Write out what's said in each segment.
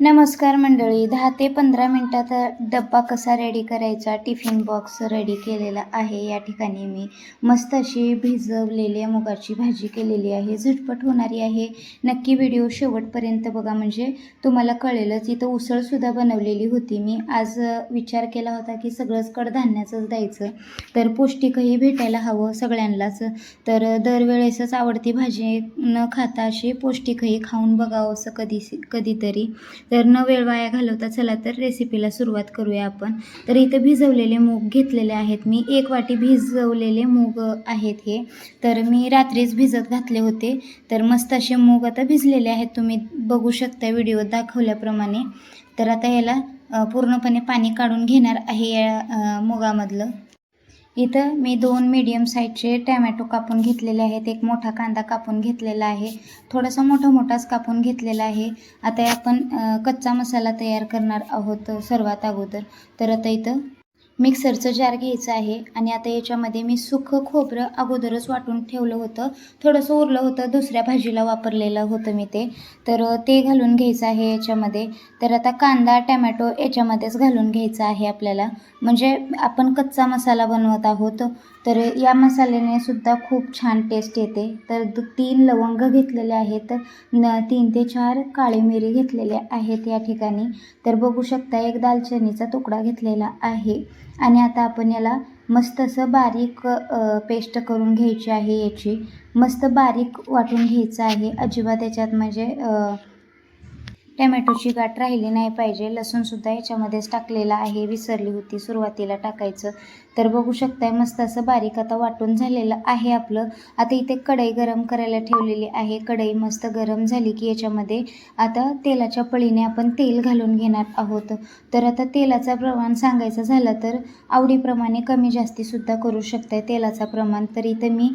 नमस्कार मंडळी दहा ते पंधरा मिनटात डब्बा कसा रेडी करायचा टिफिन बॉक्स रेडी केलेला आहे. या ठिकाणी मी मस्त अशी भिजवलेली मुगाची भाजी केलेली आहे. झटपट होणारी आहे. नक्की व्हिडिओ शेवटपर्यंत बघा. म्हणजे तुम्हाला कळेलच इथं उसळसुद्धा बनवलेली होती. मी आज विचार केला होता की सगळंच कडधान्याचंच द्यायचं. तर पौष्टिकही भेटायला हवं सगळ्यांनाच. तर दरवेळेसच आवडती भाजी न खाता अशी पौष्टिकही खाऊन बघावं असं कधी कधीतरी. तर न वेळ वाया घालवता चला तर रेसिपीला सुरुवात करूया आपण. तर इथं भिजवलेले मूग घेतलेले आहेत. मी एक वाटी भिजवलेले मूग आहेत हे. तर मी रात्रीच भिजत घातले होते. तर मस्त असे मूग आता भिजलेले आहेत. तुम्ही बघू शकता व्हिडिओ दाखवल्याप्रमाणे. तर आता याला पूर्णपणे पाणी काढून घेणार आहे या मुगामधलं. इथं मी दोन मीडियम साईजचे टॅमॅटो कापून घेतलेले आहेत. एक मोठा कांदा कापून घेतलेला आहे. थोडासा मोठा मोठाच कापून घेतलेला आहे. आता आपण कच्चा मसाला तयार करणार आहोत सर्वात अगोदर. तर आता इथं मिक्सरचं जार घ्यायचं आहे आणि आता याच्यामध्ये मी सुखं खोबरं अगोदरच वाटून ठेवलं होतं. थोडंसं उरलं होतं दुसऱ्या भाजीला वापरलेलं होतं मी ते. तर ते घालून घ्यायचं आहे याच्यामध्ये. तर आता कांदा टॅमॅटो याच्यामध्येच घालून घ्यायचा आहे आपल्याला. म्हणजे आपण कच्चा मसाला बनवत आहोत. तर या मसाल्याने सुद्धा खूप छान टेस्ट येते. तर तीन लवंग घेतलेले आहेत. न तीन ते चार काळी मिरी घेतलेल्या आहेत या ठिकाणी. तर बघू शकता एक दालचिनीचा तुकडा घेतलेला आहे. आणि आता आपण याला मस्त असं बारीक पेस्ट करून घ्यायची आहे याची. मस्त बारीक वाटून घ्यायचं आहे. अजिबात याच्यात म्हणजे टॅमॅटोची गाठ राहिली नाही पाहिजे. लसूणसुद्धा याच्यामध्येच टाकलेला आहे. विसरली होती सुरुवातीला टाकायचं. तर बघू शकताय मस्त असं बारीक आता वाटून झालेलं आहे आपलं. आता इथे कढई गरम करायला ठेवलेली आहे. कढई मस्त गरम झाली की याच्यामध्ये आता तेलाच्या पळीने आपण तेल घालून घेणार आहोत. तर आता तेलाचं प्रमाण सांगायचं झालं तर आवडीप्रमाणे कमी जास्तीसुद्धा करू शकताय तेलाचं प्रमाण. तर इथं मी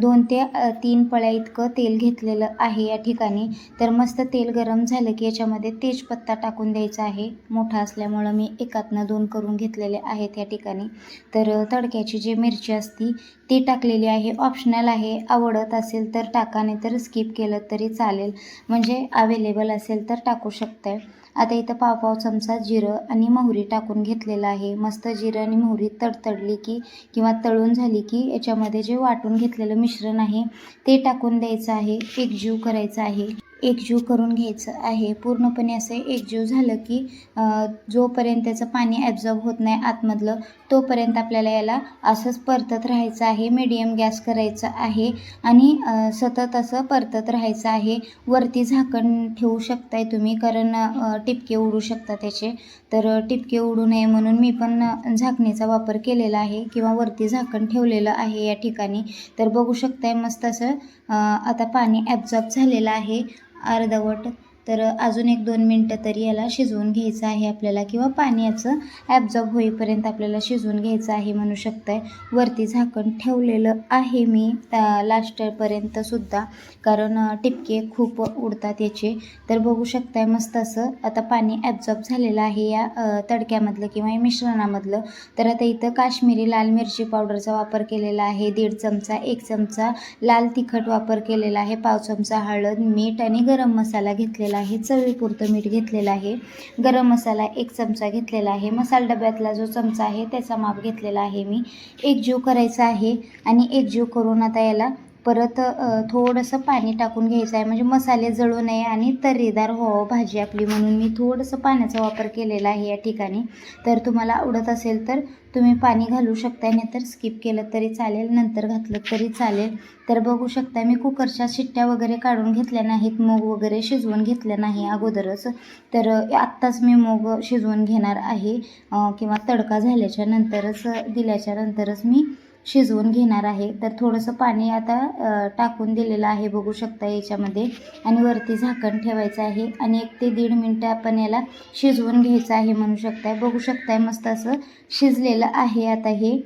दोन ते तीन पळ्या इतकं तेल घेतलेलं आहे या ठिकाणी. तर मस्त तेल गरम झालं की याच्यामध्ये तेजपत्ता टाकून द्यायचा आहे. मोठा असल्यामुळं मी एकातनं दोन करून घेतलेले आहेत या ठिकाणी. तर तडक्याची जी मिरची असती ती टाकलेली आहे. ऑप्शनल आहे. आवडत असेल तर टाकाने नाही तर स्किप केलं तरी चालेल. म्हणजे अवेलेबल असेल तर टाकू शकताय. आता इथं पावपाव चमचा जिरं आणि मोहरी टाकून घेतलेलं आहे. मस्त जिरं आणि मोहरी तडतडली की किंवा तळून झाली की याच्यामध्ये जे वाटून घेतलेलं मिश्रण आहे ते टाकून द्यायचं आहे. एकजीव करायचं आहे. एकजीव करून घ्यायचं आहे. पूर्णपणे असं एकजीव झालं की जोपर्यंत त्याचं पाणी ॲब्झॉर्ब होत नाही आतमधलं तोपर्यंत आपल्याला याला असंच परतत राहायचं आहे. मीडियम गॅस करायचं आहे. आणि सतत असं परतत राहायचं आहे. वरती झाकण ठेवू शकताय तुम्ही कारण टिपके उडू शकतात त्याचे. तर टिपके उडू नये म्हणून मी पण झाकणीचा वापर केलेला आहे किंवा वरती झाकण ठेवलेलं आहे या ठिकाणी. तर बघू शकताय मस्त असं आता पाणी ॲब्झॉर्ब झालेलं आहे. अर्धवट तर अजून एक दोन मिनटं तरी याला शिजवून घ्यायचं आहे आपल्याला किंवा पाणी याचं ॲब्झॉर्ब होईपर्यंत आपल्याला शिजवून घ्यायचं आहे म्हणू शकताय. वरती झाकण ठेवलेलं आहे मी त्या लास्टपर्यंतसुद्धा कारण टिपके खूप उडतात याचे. तर बघू शकताय मस्त असं आता पाणी ॲब्झॉर्ब झालेलं आहे या तडक्यामधलं किंवा या मिश्रणामधलं. तर आता इथं काश्मीरी लाल मिरची पावडरचा वापर केलेला आहे दीड चमचा एक चमचा लाल तिखट वापर केलेला आहे पाव चमचा हळद मीठ आणि गरम मसाला घेतलेला आहे चवीपुरतं मीठ घेतलेलं आहे गरम मसाला एक चमचा घेतलेला आहे मसाला डब्यातला जो चमचा आहे त्याचा माप घेतलेला आहे मी. एकजीव करायचा आहे आणि एकजीव करून आता याला परत थोडंसं पाणी टाकून घ्यायचं आहे म्हणजे मसाले जळू नये आणि तर्रीदार व्हावं भाजी आपली म्हणून. मी थोडंसं पाण्याचा वापर केलेला आहे या ठिकाणी. तर तुम्हाला आवडत असेल तर तुम्ही पाणी घालू शकता नाहीतर स्किप केलं तरी चालेल. नंतर घातलं तरी चालेल. तर बघू शकता मी कुकरच्या शिट्ट्या वगैरे काढून घेतल्या नाहीत. मूग वगैरे शिजवून घेतलं नाही अगोदरच. तर आत्ताच मी मूग शिजवून घेणार आहे. किंवा तडका झाल्याच्या नंतरच दिल्याच्या नंतरच मी शिजवून घेणार आहे. तर थोडंसं पाणी आता टाकून दिलेलं आहे बघू शकता याच्यामध्ये. आणि वरती झाकण ठेवायचं आहे. आणि एक ते दीड मिनटं आपण याला शिजवून घ्यायचं आहे म्हणू शकताय. बघू शकताय मस्त असं शिजलेलं आहे आता हे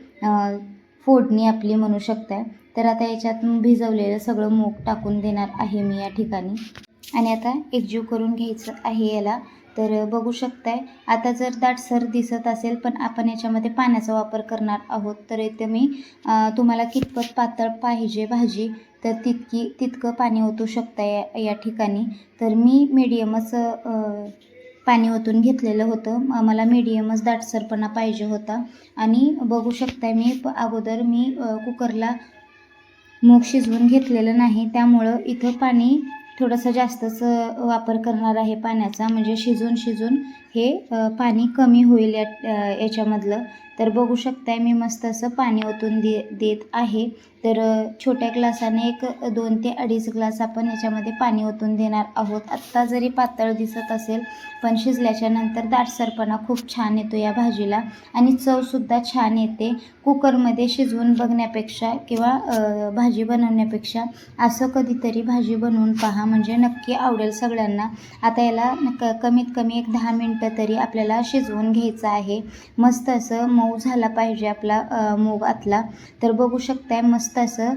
फोडणी आपली म्हणू शकताय. तर आता याच्यात भिजवलेलं सगळं मूग टाकून देणार आहे मी या ठिकाणी. आणि आता एकजीव करून घ्यायचं आहे याला. तर बघू शकताय. आता जर दाटसर दिसत असेल पण आपण याच्यामध्ये पाण्याचा वापर करणार आहोत. तर इथे मी तुम्हाला कितपत पातळ पाहिजे भाजी तर तितकी तितकं पाणी ओतू शकता या या ठिकाणी. तर मी मीडियमच पाणी ओतून घेतलेलं होतं. मला मीडियमच दाटसरपणा पाहिजे होता. आणि बघू शकताय मी प अगोदर मी कुकरला मूग शिजवून घेतलेलं नाही. त्यामुळं इथं पाणी थोडंसं जास्तच वापर करणार आहे पाण्याचा. म्हणजे शिजून शिजून हे पाणी कमी होईल या याच्यामधलं. तर बघू शकताय मी मस्त असं पाणी ओतून दे देत आहे. तर छोट्या ग्लासाने एक दोन ते अडीच ग्लास आपण याच्यामध्ये पाणी ओतून देणार आहोत. आत्ता जरी पातळ दिसत असेल पण शिजल्याच्या नंतर दाटसरपणा खूप छान येतो या भाजीला. आणि चवसुद्धा छान येते. कुकरमध्ये शिजवून बघण्यापेक्षा किंवा भाजी बनवण्यापेक्षा असं कधीतरी भाजी बनवून पहा. म्हणजे नक्की आवडेल सगळ्यांना. आता याला क कमीत कमी एक दहा मिनटं तरी आपल्याला शिजवून घ्यायचं आहे. मस्त असं मऊ झाला पाहिजे आपला मूग आतला. तर बघू शकताय मस्त असं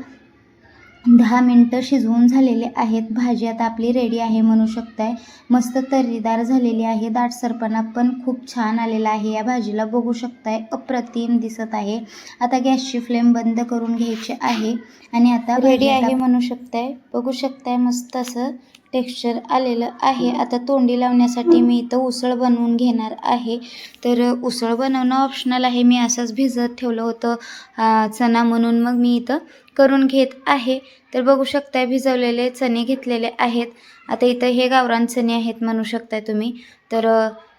दहा मिनटं शिजवून झालेले आहेत. भाजी आता आपली रेडी आहे म्हणू शकताय. मस्त तर्रीदार झालेली आहे. दाटसरपणा पण खूप छान आलेला आहे. या भाजीला बघू शकताय अप्रतिम दिसत आहे. आता गॅसची फ्लेम बंद करून घ्यायची आहे. आणि आता रेडी आहे म्हणू शकताय. बघू शकताय मस्त असं टेक्स्चर आलेलं आहे. आता तोंडी लावण्यासाठी मी इथं उसळ बनवून घेणार आहे. तर उसळ बनवणं ऑप्शनल आहे. मी असंच भिजत ठेवलं होतं चणा म्हणून मग मी इथं करून घेत आहे. तर बघू शकताय भिजवलेले चणे घेतलेले आहेत. आता इथं हे गावरान चणे आहेत म्हणू शकताय तुम्ही. तर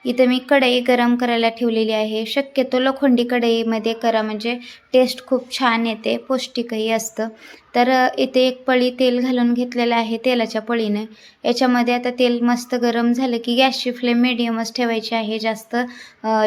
इथं मी कढई गरम करायला ठेवलेली आहे. शक्यतो लोखंडी कढईमध्ये करा. म्हणजे टेस्ट खूप छान येते पौष्टिकही असतं. तर इथे एक पळी तेल घालून घेतलेलं आहे तेलाच्या पळीने. याच्यामध्ये आता तेल मस्त गरम झालं की गॅसची फ्लेम मिडियमच ठेवायची आहे जास्त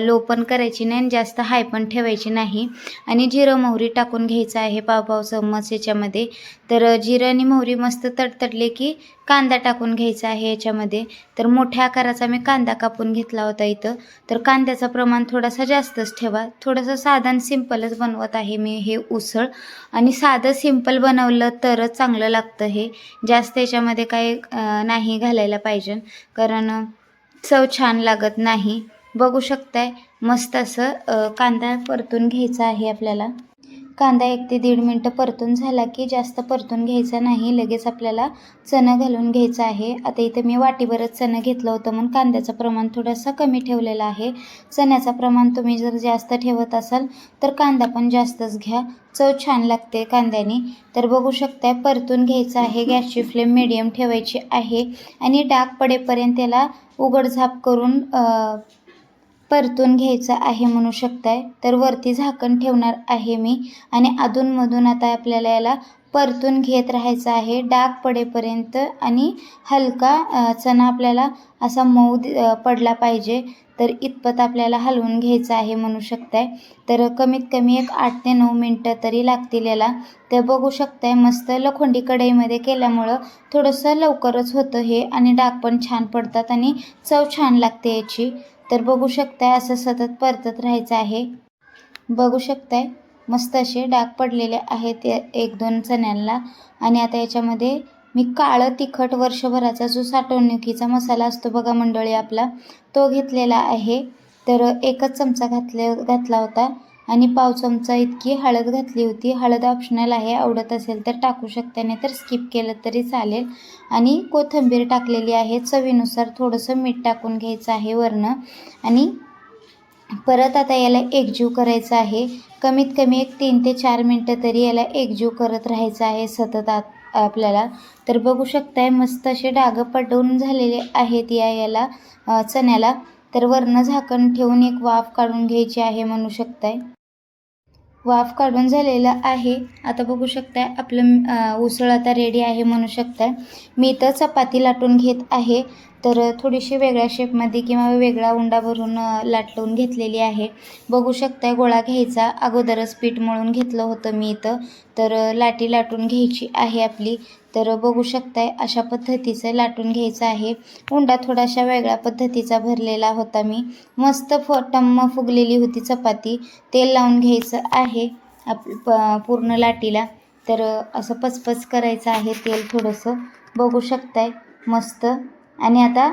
लो पण करायची नाही आणि जास्त हाय पण ठेवायची नाही. आणि जिरं मोहरी टाकून घ्यायचं आहे पाव पाव चम्मच याच्यामध्ये. तर जिरं आणि मोहरी मस्त तडतडले की कांदा टाकून घ्यायचा आहे याच्यामध्ये. तर मोठ्या आकाराचा मी कांदा कापून घेतला होता इथं. तर कांद्याचं प्रमाण थोडासा जास्तच ठेवा. थोडंसं साधन सिम्पलच बनवत आहे मी हे उसळ. आणि साधं सिंपल बनवलं तरच चांगलं लागतं हे. जास्त याच्यामध्ये काही नाही घालायला पाहिजे. कारण चव छान लागत नाही. बघू शकताय. मस्त असं कांदा परतून घ्यायचा आहे आपल्याला. कांदा एक ते दीड मिनटं परतून झाला की जास्त परतून घ्यायचा नाही. लगेच आपल्याला चणं घालून घ्यायचं आहे. आता इथं मी वाटीभरच चणं घेतलं होतं म्हणून कांद्याचं प्रमाण थोडंसं कमी ठेवलेलं आहे. चण्याचं प्रमाण तुम्ही जर जास्त ठेवत असाल तर कांदा पण जास्तच घ्या. चव छान लागते कांद्याने. तर बघू शकताय परतून घ्यायचं आहे. गॅसची फ्लेम मिडियम ठेवायची आहे आणि डाग पडेपर्यंत त्याला उघडझाप करून परतून घ्यायचं आहे म्हणू शकताय. तर वरती झाकण ठेवणार आहे मी. आणि अधूनमधून आता आपल्याला याला परतून घेत राहायचं आहे. डाग पडेपर्यंत आणि हलका चणा आपल्याला असा मऊ दि- पडला पाहिजे. तर इतपत आपल्याला हलवून घ्यायचं आहे म्हणू शकताय. तर कमीत कमी एक आठ ते नऊ मिनटं तरी लागतील याला. तर बघू शकताय मस्त लखोंडी कढईमध्ये केल्यामुळं थोडंसं लवकरच होतं हे. आणि डाग पण छान पडतात आणि चव छान लागते याची. तर बघू शकताय असं सतत परतत राहायचं आहे. बघू शकताय मस्त असे डाग पडलेले आहेत एक दोन चण्यांना आणि आता याच्यामध्ये मी काळं तिखट वर्षभराचा जो साठवणुकीचा मसाला असतो बघा मंडळी आपला तो घेतलेला आहे. तर एकच चमचा घातले घातला होता. आणि पाव चमचा इतकी हळद घातली होती. हळद ऑप्शनल आहे आवडत असेल तर टाकू शकते नाही तर स्किप केलं तरी चालेल. आणि कोथिंबीर टाकलेली आहे चवीनुसार थोडंसं मीठ टाकून घ्यायचं आहे वरनं. आणि परत आता याला एकजीव करायचं आहे. कमीत कमी एक तीन ते चार मिनटं तरी याला एकजीव करत राहायचं आहे सतत आत आपल्याला. तर बघू शकताय मस्त असे डाग पटवून झालेले आहेत या याला चण्याला. तर वरनं झाकण ठेवून एक वाफ काढून घ्यायची आहे म्हणू शकताय. वाफ काढून झालेला आहे. आता बघू शकताय आपलं उसळ आता रेडी आहे म्हणू शकताय. मी इथं चपाती लाटून घेत आहे. तर थोडीशी वेगळ्या शेपमध्ये किंवा वेगळा उंडा भरून लाटलून घेतलेली आहे. बघू शकताय गोळा घ्यायचा. अगोदरच पीठ मळून घेतलं होतं मी इथं. तर लाटी लाटून घ्यायची आहे आपली. तर बघू शकताय अशा पद्धतीचं लाटून घ्यायचं आहे. उंडा थोडाशा वेगळ्या पद्धतीचा भरलेला होता मी. मस्त फ टम्म फुगलेली होती चपाती. तेल लावून घ्यायचं आहे आप प पूर्ण लाटीला. तर असं पचपच करायचं आहे तेल थोडंसं. बघू शकताय मस्त. आणि आता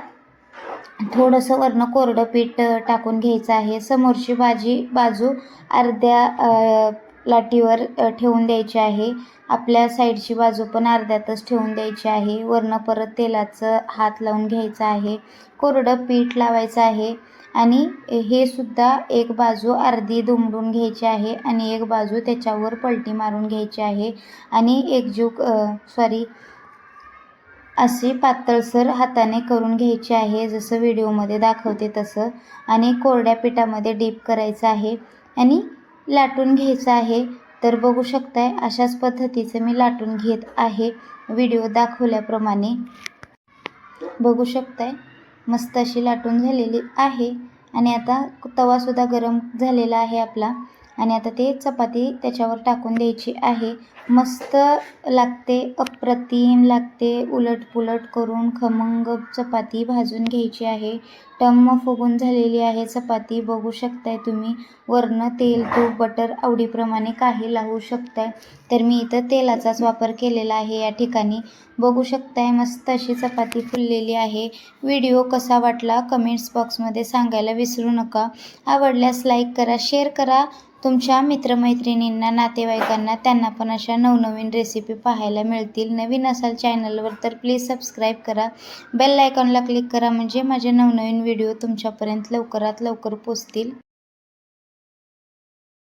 थोडंसं वरनं कोरडं पीठ टाकून घ्यायचं आहे. समोरची भाजी बाजू अर्ध्या लाटीवर ठेवून द्यायची आहे. आपल्या साईडची बाजू पण अर्ध्यातच ठेवून द्यायची आहे. वरनं परत तेलाचं हात लावून घ्यायचं आहे. कोरडं पीठ लावायचं आहे. आणि हे सुद्धा एक बाजू अर्धी दुमडून घ्यायची आहे आणि एक बाजू त्याच्यावर पलटी मारून घ्यायची आहे. आणि एकजूक सॉरी अशी पातळसर हाताने करून घ्यायची आहे. जसं व्हिडिओमध्ये दाखवते तसं. आणि कोरड्या पिठामध्ये डीप करायचं आहे. आणि लाटून घ्यायचं आहे. तर बघू शकताय अशाच पद्धतीचं मी लाटून घेत आहे. व्हिडिओ दाखवल्याप्रमाणे. बघू शकताय मस्त अशी लाटून झालेली आहे. आणि आता तवासुद्धा गरम झालेला आहे आपला. आणि आता ते चपाती त्याच्यावर टाकून द्यायची आहे. मस्त लागते अप्रतिम लागते. उलटपुलट करून खमंग चपाती भाजून घ्यायची आहे. टम्म फुगून झालेली आहे चपाती. बघू शकताय तुम्ही. वरनं तेल तूप बटर आवडीप्रमाणे काही लावू शकताय. तर मी इथं तेलाचाच वापर केलेला आहे या ठिकाणी. बघू शकताय मस्त अशी चपाती फुललेली आहे. व्हिडिओ कसा वाटला? कमेंट्स बॉक्समध्ये सांगायला विसरू नका. आवडल्यास लाईक करा शेअर करा. तुमच्या मित्रमैत्रिणींना नातेवाईकांना त्यांना पण अशा नवनवीन रेसिपी पाहायला मिळतील. नवीन असाल चॅनलवर तर प्लीज सबस्क्राईब करा. बेल आयकॉनला क्लिक करा म्हणजे माझे नवनवीन व्हिडिओ तुमच्यापर्यंत लवकरात लवकर पोचतील.